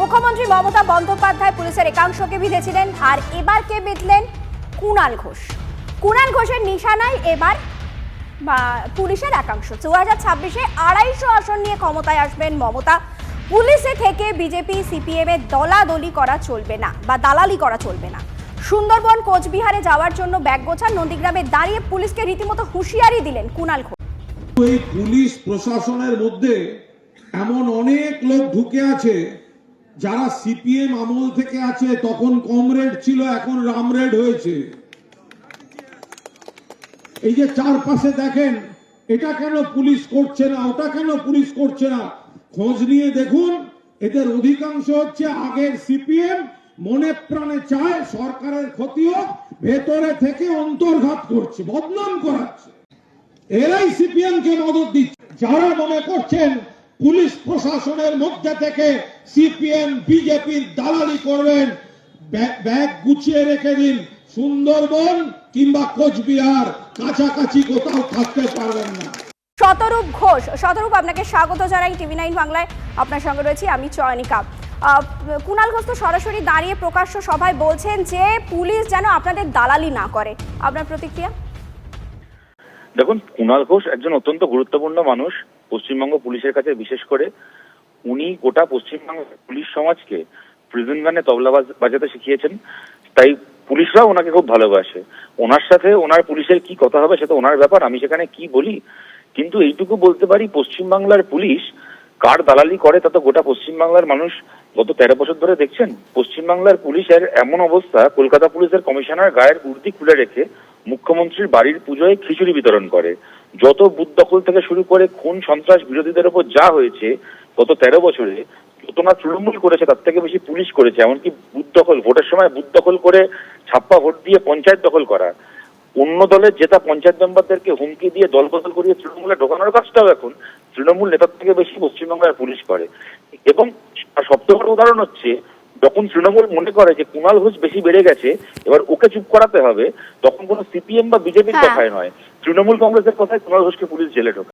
মুখ্যমন্ত্রী মমতা বন্দ্যোপাধ্যায় পুলিশের একাংশকে বিঁধেছিলেন আর এবার কে বিঁধলেন? কুণাল ঘোষ। কুণাল ঘোষের নিশানায় এবার বা, পুলিশের একাংশ। দু হাজার ছাব্বিশে আড়াইশো আসন নিয়ে ক্ষমতায় আসবেন মমতা। পুলিশে থেকে বিজেপি সিপিএম এর দলাদলি করা চলবে না বা দালালি করা চলবে না। সুন্দরবন কোচবিহারে যাওয়ার জন্য ব্যাগ গোছান নন্দীগ্রামে দাঁড়িয়ে পুলিশকে রীতিমতো হুঁশিয়ারি দিলেন কুণাল ঘোষ। পুলিশ প্রশাসনের মধ্যে এমন অনেক লোক ঢুকে আছে যারা সিপিএম আমল থেকে আছে, তখন কমরেড ছিল, এখন রামরেড হয়েছে। এই যে চারপাশে দেখেন, এটা কেন পুলিশ করছে না, ওটা কেন পুলিশ করছে না? খোঁজ নিয়ে দেখুন, এদের অধিকাংশ হচ্ছে আগের সিপিএম, মনে প্রাণে চায় সরকারের ক্ষতি হোক, ভেতরে থেকে অন্তর্ঘাত করছে, বদনাম করাচ্ছে। এরাই সিপিএম কে মদত দিচ্ছে। যারা মনে করছেন পুলিশ প্রশাসনের মধ্যে থেকে সিপিএম বিজেপির দালালি করবেন। ব্যাগ- গুছিয়ে রেখে দিন। সুন্দরবন কিংবা কোচবিহার কাছাকাছি কোথাও থাকতে পারবেন না। শতরূপ ঘোষ শতরূপ আপনাকে স্বাগত জানাই টিভি নাইন বাংলায়। আপনার সঙ্গে রয়েছি আমি চয়নিকা। আহ, কুণাল ঘোষ তো সরাসরি দাঁড়িয়ে প্রকাশ্য সভায় বলছেন যে পুলিশ যেন আপনাদের দালালি না করে। আপনার প্রতিক্রিয়া? দেখুন কুণাল ঘোষ একজন অত্যন্ত গুরুত্বপূর্ণ মানুষ। পশ্চিমবঙ্গ পুলিশের কাছে, বিশেষ করে উনি গোটা পশ্চিমবঙ্গ পুলিশ সমাজকে প্রিজন গানে তবলা বাজাতে শিখিয়েছেন। তাই পুলিশরাও ওনাকে খুব ভালোবাসে। ওনার সাথে ওনার পুলিশের কি কথা হবে সেটা ওনার ব্যাপার, আমি সেখানে কি বলি? কিন্তু এইটুকু বলতে পারি, পশ্চিমবাংলার পুলিশ কার দালালি করে তা তো গোটা পশ্চিমবাংলার মানুষ গত তেরো বছর ধরে দেখছেন। পশ্চিমবাংলার পুলিশের এমন অবস্থা, কলকাতা পুলিশের কমিশনার গায়ের কুর্তি খুলে রেখে মুখ্যমন্ত্রীর বাড়ির পুজোয় খিচুড়ি বিতরণ করে। যত বুথ দখল থেকে শুরু করে খুন সন্ত্রাস বিরোধীদের ওপর যা হয়েছে গত তেরো বছরে যত না তৃণমূল করেছে তার থেকে বেশি পুলিশ করেছে, এমনকি বুথ দখল, ভোটের সময় বুথ দখল করে ছাপ্পা ভোট দিয়ে পঞ্চায়েত দখল করা। অন্য দলের জেতা পঞ্চায়েত মেম্বারদেরকে হুমকি দিয়ে দল বদল করিয়ে তৃণমূলে ঢোকানোর কাজটাও এখন তৃণমূল নেতার থেকে বেশি পশ্চিমবাংলার পুলিশ করে। এবং সবচেয়ে বড় উদাহরণ হচ্ছে যখন তৃণমূল মনে করে যে কুণাল ঘোষ বেশি বেড়ে গেছে এবার ওকে চুপ করাতে হবে তখন কোনো সিপিএম বা বিজেপির কথাই কথায় নয়। তৃণমূল কংগ্রেসের কথায় কুণাল ঘোষকে পুলিশ জেলে ঢোকে